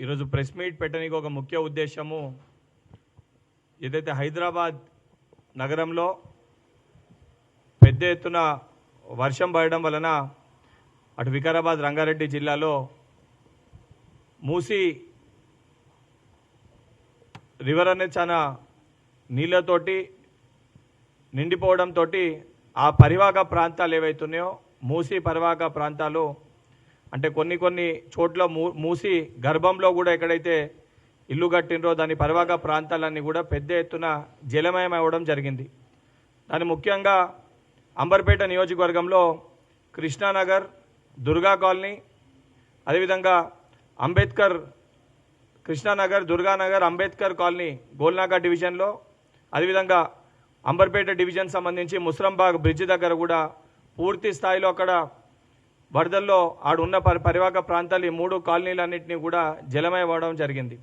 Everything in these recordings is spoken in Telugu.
ఈరోజు ప్రెస్ మీట్ పెట్టడానికి ఒక ముఖ్య ఉద్దేశము ఏదైతే హైదరాబాద్ నగరంలో పెద్ద ఎత్తున వర్షం పడడం వలన అటు వికారాబాద్ రంగారెడ్డి జిల్లాలో మూసి రివర్ అనేది చాలా నీళ్ళతోటి నిండిపోవడంతో ఆ పరివాహక ప్రాంతాలు ఏవైతున్నాయో మూసి పరివాహక ప్రాంతాలు అంటే కొన్ని కొన్ని చోట్ల మూ మూసి గర్భంలో కూడా ఎక్కడైతే ఇల్లు కట్టినరో దాని పరివాహక ప్రాంతాలన్నీ కూడా పెద్ద ఎత్తున జలమయం అవ్వడం జరిగింది. దాని ముఖ్యంగా అంబర్పేట నియోజకవర్గంలో కృష్ణానగర్ దుర్గా కాలనీ అదేవిధంగా అంబేద్కర్ కృష్ణానగర్ దుర్గానగర్ అంబేద్కర్ కాలనీ గోల్నాగా డివిజన్లో అదేవిధంగా అంబర్పేట డివిజన్ సంబంధించి ముస్రంబాగ్ బ్రిడ్జ్ దగ్గర కూడా పూర్తి స్థాయిలో అక్కడ వరదల్లో ఆడున్న పరి పరివాహక ప్రాంతాలు ఈ మూడు కాలనీలన్నింటినీ కూడా జలమయం జరిగింది.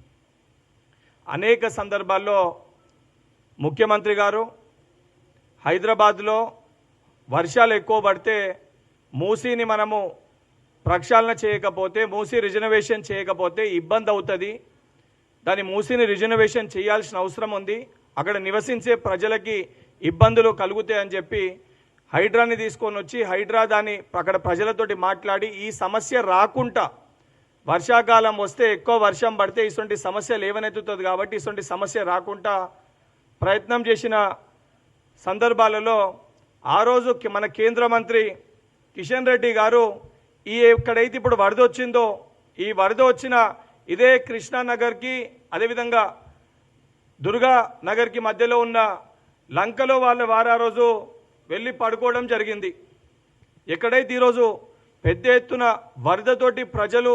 అనేక సందర్భాల్లో ముఖ్యమంత్రి గారు హైదరాబాద్లో వర్షాలు ఎక్కువ పడితే మూసీని మనము ప్రక్షాళన చేయకపోతే మూసీ రిజర్వేషన్ చేయకపోతే ఇబ్బంది అవుతుంది. దాని మూసీని రిజర్వేషన్ చేయాల్సిన అవసరం ఉంది. అక్కడ నివసించే ప్రజలకి ఇబ్బందులు కలుగుతాయని చెప్పి హైడ్రాని తీసుకొని వచ్చి హైడ్రా దాని అక్కడ ప్రజలతోటి మాట్లాడి ఈ సమస్య రాకుండా వర్షాకాలం వస్తే ఎక్కువ వర్షం పడితే ఇటువంటి సమస్య లేవనెత్తుతుంది కాబట్టి ఇటువంటి సమస్య రాకుండా ప్రయత్నం చేసిన సందర్భాలలో ఆ రోజు మన కేంద్ర మంత్రి కిషన్ రెడ్డి గారు ఈ ఎక్కడైతే ఇప్పుడు వరద వచ్చిందో ఈ వరద వచ్చిన ఇదే కృష్ణానగర్కి అదేవిధంగా దుర్గా నగర్కి మధ్యలో ఉన్న లంకలో వాళ్ళ వారు ఆ రోజు వెళ్ళి పడుకోవడం జరిగింది. ఎక్కడైతే ఈరోజు పెద్ద ఎత్తున వరదతోటి ప్రజలు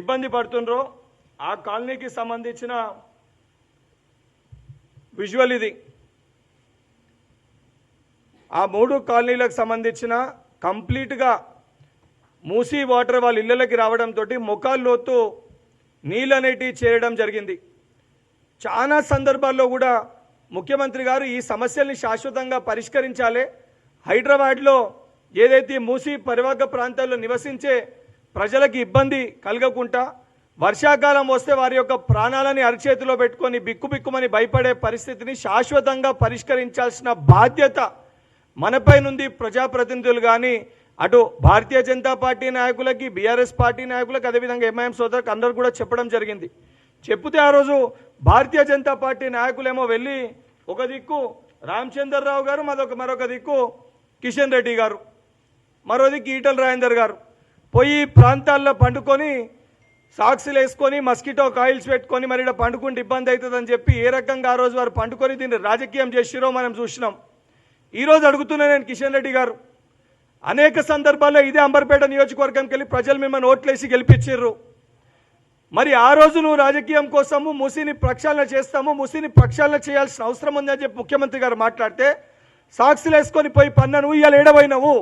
ఇబ్బంది పడుతుండ్రో ఆ కాలనీకి సంబంధించిన విజువల్ ఇది. ఆ మూడు కాలనీలకు సంబంధించిన కంప్లీట్గా మూసీ వాటర్ వాళ్ళ ఇళ్ళకి రావడంతో ముఖాలు లోతు నీళ్ళు అనేటివి చేరడం జరిగింది. చాలా సందర్భాల్లో కూడా ముఖ్యమంత్రి గారు ఈ సమస్యల్ని శాశ్వతంగా పరిష్కరించాలి. హైదరాబాద్లో ఏదైతే మూసీ పరివాహక ప్రాంతాల్లో నివసించే ప్రజలకు ఇబ్బంది కలగకుండా వర్షాకాలం వస్తే వారి యొక్క ప్రాణాలని అరిచేతిలో పెట్టుకొని బిక్కుబిక్కుమని భయపడే పరిస్థితిని శాశ్వతంగా పరిష్కరించాల్సిన బాధ్యత మనపై నుండి ప్రజాప్రతినిధులు కానీ అటు భారతీయ జనతా పార్టీ నాయకులకి బీఆర్ఎస్ పార్టీ నాయకులకు అదేవిధంగా ఎంఐఎం సోదరులకు అందరూ కూడా చెప్పడం జరిగింది. చెప్తే ఆ రోజు భారతీయ జనతా పార్టీ నాయకులేమో వెళ్ళి ఒక దిక్కు రామచంద్రరావు గారు మరొక మరొక దిక్కు కిషన్ రెడ్డి గారు మరో దిక్కు ఈటల రాజేందర్ గారు. పోయి ప్రాంతాల్లో పండుకొని సాక్సులు వేసుకొని మస్కిటో కాయిల్స్ పెట్టుకొని మరి ఈడ పండుకుంటే ఇబ్బంది అవుతుందని చెప్పి ఏ రకంగా ఆ రోజు వారు పండుకొని దీన్ని రాజకీయం చేసిరో మనం చూసినాం. ఈరోజు అడుగుతున్నా నేను కిషన్ రెడ్డి గారు అనేక సందర్భాల్లో ఇదే అంబర్పేట నియోజకవర్గంకి వెళ్ళి ప్రజలు మిమ్మల్ని ఓట్లేసి గెలిపించారు మరి ఆ రోజు నువ్వు రాజకీయం కోసము ముసిని ప్రక్షాళన చేస్తాము ముసిని ప్రక్షాళన చేయాల్సిన అవసరం ఉందని చెప్పి ముఖ్యమంత్రి గారు మాట్లాడితే సాక్షులు వేసుకొని పోయి పన్నా నువ్వు ఇవాళ ఏడవైనవు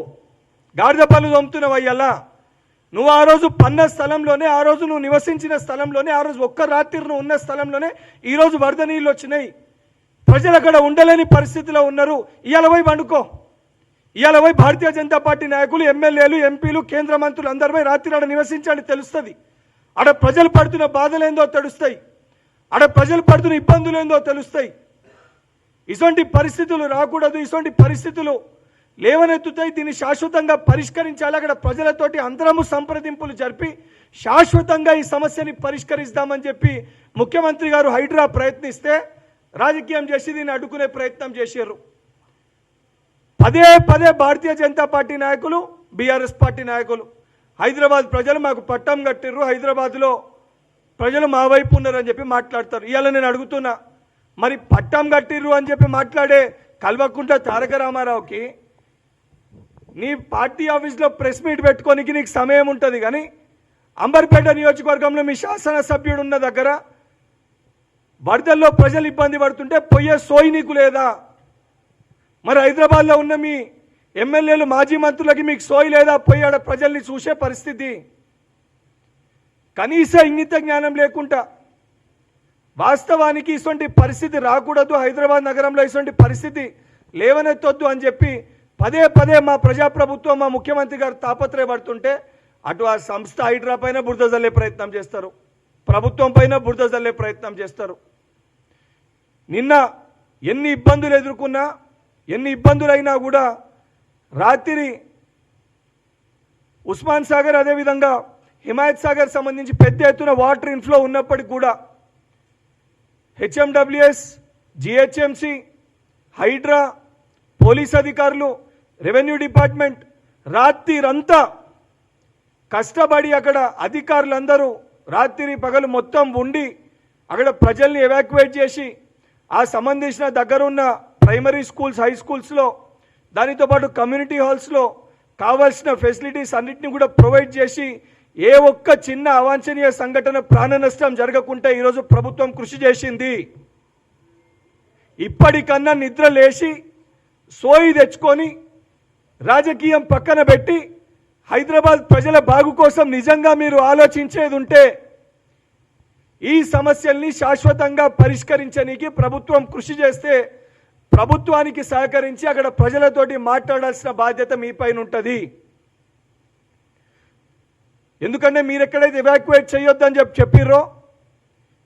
గాడిద పనులు తోముతున్నావు అయ్యలా నువ్వు ఆ రోజు పన్న స్థలంలోనే ఆ రోజు నువ్వు నివసించిన స్థలంలోనే ఆ రోజు ఒక్క రాత్రి నువ్వు ఉన్న స్థలంలోనే ఈరోజు వరద నీళ్ళు వచ్చినాయి. ప్రజలు అక్కడ ఉండలేని పరిస్థితిలో ఉన్నారు. ఇవాళ పోయి పండుకో. ఇవాళ పోయి భారతీయ జనతా పార్టీ నాయకులు ఎమ్మెల్యేలు ఎంపీలు కేంద్ర మంత్రులు అందరిపై రాత్రి ఆడ నివసించండి తెలుస్తుంది. ఆడ ప్రజలు పడుతున్న బాధలేందో తెలుస్తాయి. ఆడ ప్రజలు పడుతున్న ఇబ్బందులు ఏందో తెలుస్తాయి. ఇటువంటి పరిస్థితులు రాకూడదు ఇటువంటి పరిస్థితులు లేవనెత్తుతాయి. దీన్ని శాశ్వతంగా పరిష్కరించాలి. అక్కడ ప్రజలతోటి అందరము సంప్రదింపులు జరిపి శాశ్వతంగా ఈ సమస్యని పరిష్కరిస్తామని చెప్పి ముఖ్యమంత్రి గారు హైడ్రా ప్రయత్నిస్తే రాజకీయం చేసి దీన్ని అడ్డుకునే ప్రయత్నం చేశారు. పదే పదే భారతీయ జనతా పార్టీ నాయకులు బీఆర్ఎస్ పార్టీ నాయకులు హైదరాబాద్ ప్రజలు మాకు పట్టం కట్టిర్రు హైదరాబాద్లో ప్రజలు మా వైపు ఉన్నారని చెప్పి మాట్లాడతారు. ఇవాళ నేను అడుగుతున్నా మరి పట్టం కట్టిర్రు అని చెప్పి మాట్లాడే కల్వకుంట తారక రామారావుకి నీ పార్టీ ఆఫీస్లో ప్రెస్ మీట్ పెట్టుకోనికి నీకు సమయం ఉంటుంది కానీ అంబర్పేట నియోజకవర్గంలో మీ శాసనసభ్యుడు ఉన్న దగ్గర వరదల్లో ప్రజలు ఇబ్బంది పడుతుంటే పొయ్యే సోయి నీకు లేదా? మరి హైదరాబాద్లో ఉన్న మీ ఎమ్మెల్యేలు మాజీ మంత్రులకి మీకు సోయి లేదా పోయాడ ప్రజల్ని చూసే పరిస్థితి. కనీస ఇంగిత జ్ఞానం లేకుండా వాస్తవానికి ఇటువంటి పరిస్థితి రాకూడదు హైదరాబాద్ నగరంలో ఇటువంటి పరిస్థితి లేవనెత్తొద్దు అని చెప్పి పదే పదే మా ప్రజాప్రభుత్వం మా ముఖ్యమంత్రి గారు తాపత్రయపడుతుంటే అటు ఆ సంస్థ హైడ్రా పైన బురద జల్లే ప్రయత్నం చేస్తారు. ప్రభుత్వం పైన బురద ప్రయత్నం చేస్తారు. నిన్న ఎన్ని ఇబ్బందులు ఎదుర్కొన్నా ఎన్ని ఇబ్బందులైనా కూడా రాత్రి ఉస్మాన్ సాగర్ అదేవిధంగా హిమాయత్ సాగర్ సంబంధించి పెద్ద ఎత్తున వాటర్ ఇన్ఫ్లో ఉన్నప్పటికీ కూడా హెచ్ఎండబ్ల్యూఎస్ జిహెచ్ఎంసి హైడ్రా పోలీస్ అధికారులు రెవెన్యూ డిపార్ట్మెంట్ రాత్రిరంతా కష్టపడి అక్కడ అధికారులందరూ రాత్రి పగలు మొత్తం ఉండి అక్కడ ప్రజల్ని ఎవాక్యువేట్ చేసి ఆ సంబంధించిన దగ్గరున్న ప్రైమరీ స్కూల్స్ హై స్కూల్స్లో దానితో పాటు కమ్యూనిటీ హాల్స్లో కావాల్సిన ఫెసిలిటీస్ అన్నిటిని కూడా ప్రొవైడ్ చేసి ఏ ఒక్క చిన్న అవాంఛనీయ సంఘటన ప్రాణ నష్టం జరగకుంటే ఈరోజు ప్రభుత్వం కృషి చేసింది. ఇప్పటికన్నా నిద్ర లేచి సోయి తెచ్చుకొని రాజకీయం పక్కన పెట్టి హైదరాబాద్ ప్రజల బాగు కోసం నిజంగా మీరు ఆలోచించేది ఉంటే ఈ సమస్యల్ని శాశ్వతంగా పరిష్కరించడానికి ప్రభుత్వం కృషి చేస్తే ప్రభుత్వానికి సహకరించి అక్కడ ప్రజలతోటి మాట్లాడాల్సిన బాధ్యత మీ పైన ఉంటుంది. ఎందుకంటే మీరు ఎక్కడైతే ఎవాక్యువేట్ చేయొద్దని చెప్పి చెప్పిర్రో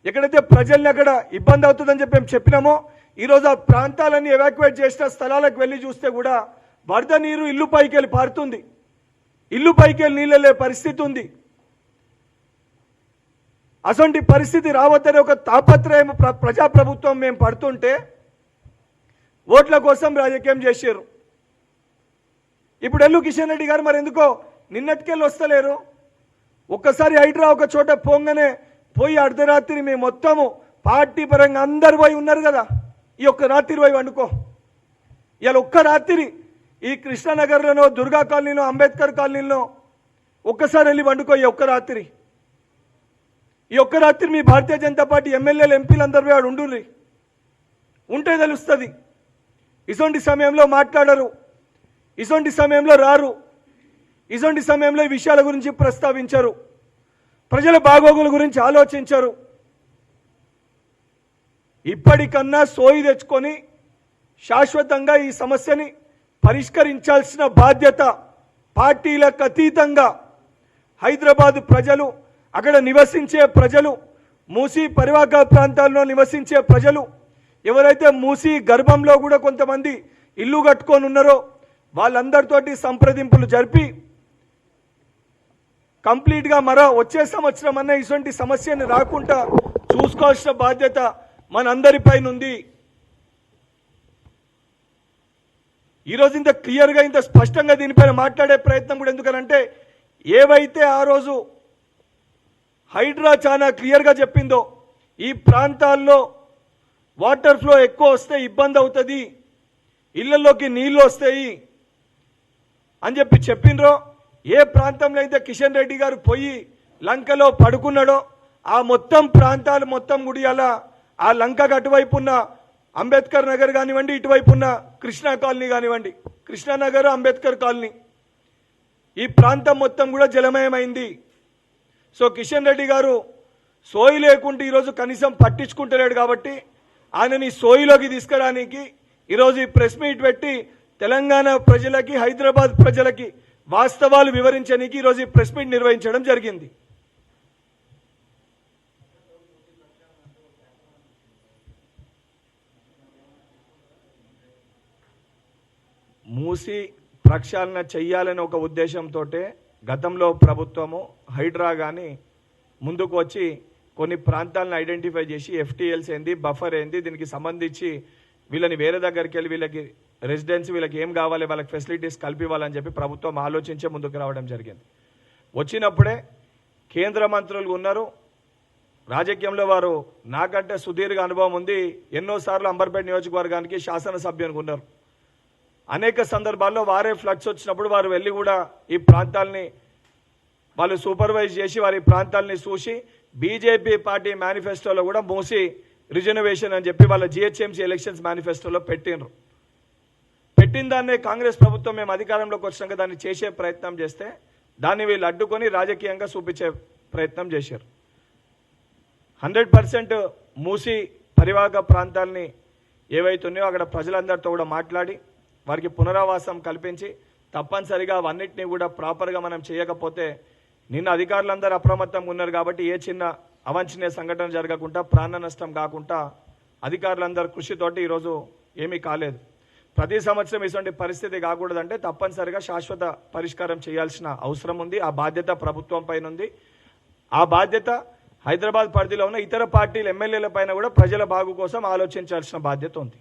ఎక్కడైతే ప్రజల్ని అక్కడ ఇబ్బంది అవుతుందని చెప్పి మేము చెప్పినామో ఈరోజు ఆ ప్రాంతాలన్నీ ఎవాక్యువేట్ చేసిన స్థలాలకు వెళ్ళి చూస్తే కూడా వరద నీరు ఇల్లు పైకి వెళ్ళి పారుతుంది. ఇల్లు పైకి వెళ్ళి నీళ్ళలే పరిస్థితి ఉంది. అసొంటి పరిస్థితి రావద్దని ఒక తాపత్రయం ప్ర- ప్రజాప్రభుత్వం మేము పడుతుంటే ఓట్ల కోసం రాజకీయం చేశారు. ఇప్పుడు ఎల్లు కిషన్ రెడ్డి గారు మరి ఎందుకో నిన్నటికెళ్ళి వస్తలేరు. ఒక్కసారి హైడ్రా ఒక చోట పోంగానే పోయి అర్ధరాత్రి మేము మొత్తము పార్టీ పరంగా అందరు పోయి ఉన్నారు కదా. ఈ ఒక్క రాత్రి పోయి వండుకో. ఇవాళ ఒక్క రాత్రి ఈ కృష్ణానగర్లోనో దుర్గా కాలనీలో అంబేద్కర్ కాలనీలో ఒక్కసారి వెళ్ళి వండుకో ఈ ఒక్క రాత్రి. ఈ ఒక్క రాత్రి మీ భారతీయ జనతా పార్టీ ఎమ్మెల్యేలు ఎంపీలు అందరు పోయి ఉండుర్రి. ఉంటే తెలుస్తుంది. ఇటువంటి సమయంలో మాట్లాడరు. ఇటువంటి సమయంలో రారు. ఇటువంటి సమయంలో ఈ విషయాల గురించి ప్రస్తావించరు. ప్రజల బాగోగుల గురించి ఆలోచించరు. ఇప్పటికన్నా సోయి తెచ్చుకొని శాశ్వతంగా ఈ సమస్యని పరిష్కరించాల్సిన బాధ్యత పార్టీలకు అతీతంగా హైదరాబాద్ ప్రజలు అక్కడ నివసించే ప్రజలు మూసీ పరివాహక ప్రాంతాల్లో నివసించే ప్రజలు ఎవరైతే మూసి గర్భంలో కూడా కొంతమంది ఇల్లు కట్టుకొని ఉన్నారో వాళ్ళందరితోటి సంప్రదింపులు జరిపి కంప్లీట్గా మరో వచ్చే సంవత్సరం అన్న ఇటువంటి సమస్యని రాకుండా చూసుకోవాల్సిన బాధ్యత మనందరిపైన ఉంది. ఈరోజు ఇంత క్లియర్గా ఇంత స్పష్టంగా దీనిపైన మాట్లాడే ప్రయత్నం కూడా ఎందుకనంటే ఏవైతే ఆ రోజు హైడ్రా చాలా క్లియర్గా చెప్పిందో ఈ ప్రాంతాల్లో వాటర్ ఫ్లో ఎక్కువ వస్తే ఇబ్బంది అవుతుంది ఇళ్ళలోకి నీళ్ళు వస్తాయి అని చెప్పి చెప్పిండ్రో ఏ ప్రాంతంలో అయితే కిషన్ రెడ్డి గారు పోయి లంకలో పడుకున్నాడో ఆ మొత్తం ప్రాంతాలు మొత్తం గుడియాల ఆ లంకకు అటువైపు ఉన్న అంబేద్కర్ నగర్ కానివ్వండి ఇటువైపు ఉన్న కృష్ణా కాలనీ కానివ్వండి కృష్ణానగర్ అంబేద్కర్ కాలనీ ఈ ప్రాంతం మొత్తం కూడా జలమయమైంది. సో కిషన్ రెడ్డి గారు సోయి లేకుంటే ఈరోజు కనీసం పట్టించుకుంటలేడు కాబట్టి ఆయనని సోయిలోకి తీసుకురానికి ఈరోజు ఈ ప్రెస్ మీట్ పెట్టి తెలంగాణ ప్రజలకి హైదరాబాద్ ప్రజలకి వాస్తవాలు వివరించడానికి ఈరోజు ఈ ప్రెస్ మీట్ నిర్వహించడం జరిగింది. మూసి ప్రక్షాళన చెయ్యాలనే ఒక ఉద్దేశంతో గతంలో ప్రభుత్వము హైడ్రా కానీ ముందుకు వచ్చి కొన్ని ప్రాంతాలను ఐడెంటిఫై చేసి ఎఫ్టీఎల్స్ ఏంది బఫర్ ఏంది దీనికి సంబంధించి వీళ్ళని వేరే దగ్గరికి వెళ్ళి వీళ్ళకి రెసిడెన్స్ వీళ్ళకి ఏం కావాలి వాళ్ళకి ఫెసిలిటీస్ కల్పివ్వాలని చెప్పి ప్రభుత్వం ఆలోచించే ముందుకు రావడం జరిగింది. వచ్చినప్పుడే కేంద్ర మంత్రులు ఉన్నారు. రాజకీయంలో వారు నాకంటే సుదీర్ఘ అనుభవం ఉంది. ఎన్నోసార్లు అంబర్పేట నియోజకవర్గానికి శాసనసభ్యునికి ఉన్నారు. అనేక సందర్భాల్లో వారే ఫ్లడ్స్ వచ్చినప్పుడు వారు వెళ్ళి కూడా ఈ ప్రాంతాల్ని వాళ్ళు సూపర్వైజ్ చేసి వారి ప్రాంతాలని చూసి బీజేపీ పార్టీ మేనిఫెస్టోలో కూడా మూసి రిజర్వేషన్ అని చెప్పి వాళ్ళ జిహెచ్ఎంసీ ఎలక్షన్స్ మేనిఫెస్టోలో పెట్టినరు పెట్టిన దాన్నే కాంగ్రెస్ ప్రభుత్వం మేము అధికారంలోకి వచ్చినాక దాన్ని చేసే ప్రయత్నం చేస్తే దాన్ని వీళ్ళు అడ్డుకొని రాజకీయంగా చూపించే ప్రయత్నం చేశారు. హండ్రెడ్ పర్సెంట్ మూసి పరివాహక ప్రాంతాలని ఏవైతున్నాయో అక్కడ ప్రజలందరితో కూడా మాట్లాడి వారికి పునరావాసం కల్పించి తప్పనిసరిగా అవన్నిటిని కూడా ప్రాపర్గా మనం చేయకపోతే నిన్న అధికారులందరూ అప్రమత్తంగా ఉన్నారు కాబట్టి ఏ చిన్న అవాంఛనీయ సంఘటన జరగకుండా ప్రాణ నష్టం కాకుండా అధికారులందరూ కృషితోటి ఈరోజు ఏమీ కాలేదు. ప్రతి సంవత్సరం ఇటువంటి పరిస్థితి కాకూడదంటే తప్పనిసరిగా శాశ్వత పరిష్కారం చేయాల్సిన అవసరం ఉంది. ఆ బాధ్యత ప్రభుత్వం పైన ఉంది. ఆ బాధ్యత హైదరాబాద్ పరిధిలో ఉన్న ఇతర పార్టీల ఎమ్మెల్యేల పైన కూడా ప్రజల బాగు కోసం ఆలోచించాల్సిన బాధ్యత ఉంది.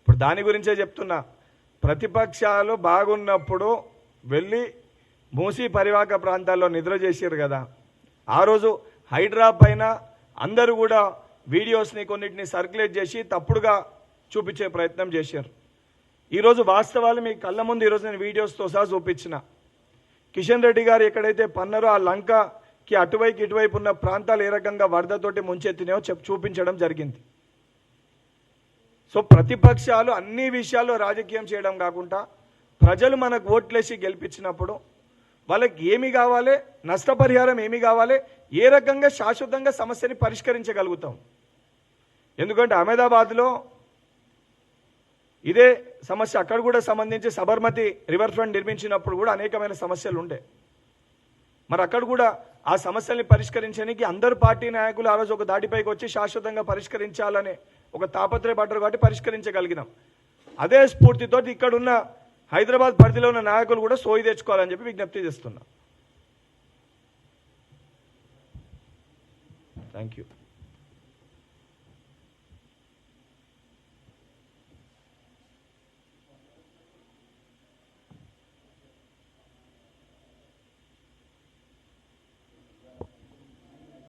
ఇప్పుడు దాని గురించే చెప్తున్నా. ప్రతిపక్షాలు బాగున్నప్పుడు వెళ్ళి మూసీ పరివాహక ప్రాంతాల్లో నిద్ర చేసారు కదా. ఆ రోజు హైడ్రా పైన అందరూ కూడా వీడియోస్ని కొన్నిటిని సర్క్యులేట్ చేసి తప్పుడుగా చూపించే ప్రయత్నం చేశారు ఈరోజు వాస్తవాలు మీ కళ్ళ ముందు ఈరోజు నేను వీడియోస్తో సహా చూపించిన. కిషన్ రెడ్డి గారు ఎక్కడైతే పన్నారో ఆ లంకకి అటువైపు ఇటువైపు ఉన్న ప్రాంతాలు ఏ రకంగా వరదతోటి ముంచెత్తినాయో చెప్ చూపించడం జరిగింది. సో ప్రతిపక్షాలు అన్ని విషయాల్లో రాజకీయం చేయడం కాకుండా ప్రజలు మనకు ఓట్లేసి గెలిపించినప్పుడు వాళ్ళకి ఏమి కావాలి? నష్టపరిహారం ఏమి కావాలి? ఏ రకంగా శాశ్వతంగా సమస్యని పరిష్కరించగలుగుతాం? ఎందుకంటే అహ్మదాబాద్లో ఇదే సమస్య అక్కడ కూడా సంబంధించి సబర్మతి రివర్ ఫ్రంట్ నిర్మించినప్పుడు కూడా అనేకమైన సమస్యలు ఉండే. మరి అక్కడ కూడా ఆ సమస్యల్ని పరిష్కరించడానికి అందరు పార్టీ నాయకులు ఆ రోజు ఒక దాటిపైకి వచ్చి శాశ్వతంగా పరిష్కరించాలనే ఒక తాపత్రయపడ్డారు కాబట్టి పరిష్కరించగలిగినాం. అదే స్ఫూర్తితో ఇక్కడ ఉన్న హైదరాబాద్ పరిధిలో ఉన్న నాయకులు కూడా సోయి తెచ్చుకోవాలని చెప్పి విజ్ఞప్తి చేస్తున్నా. Thank you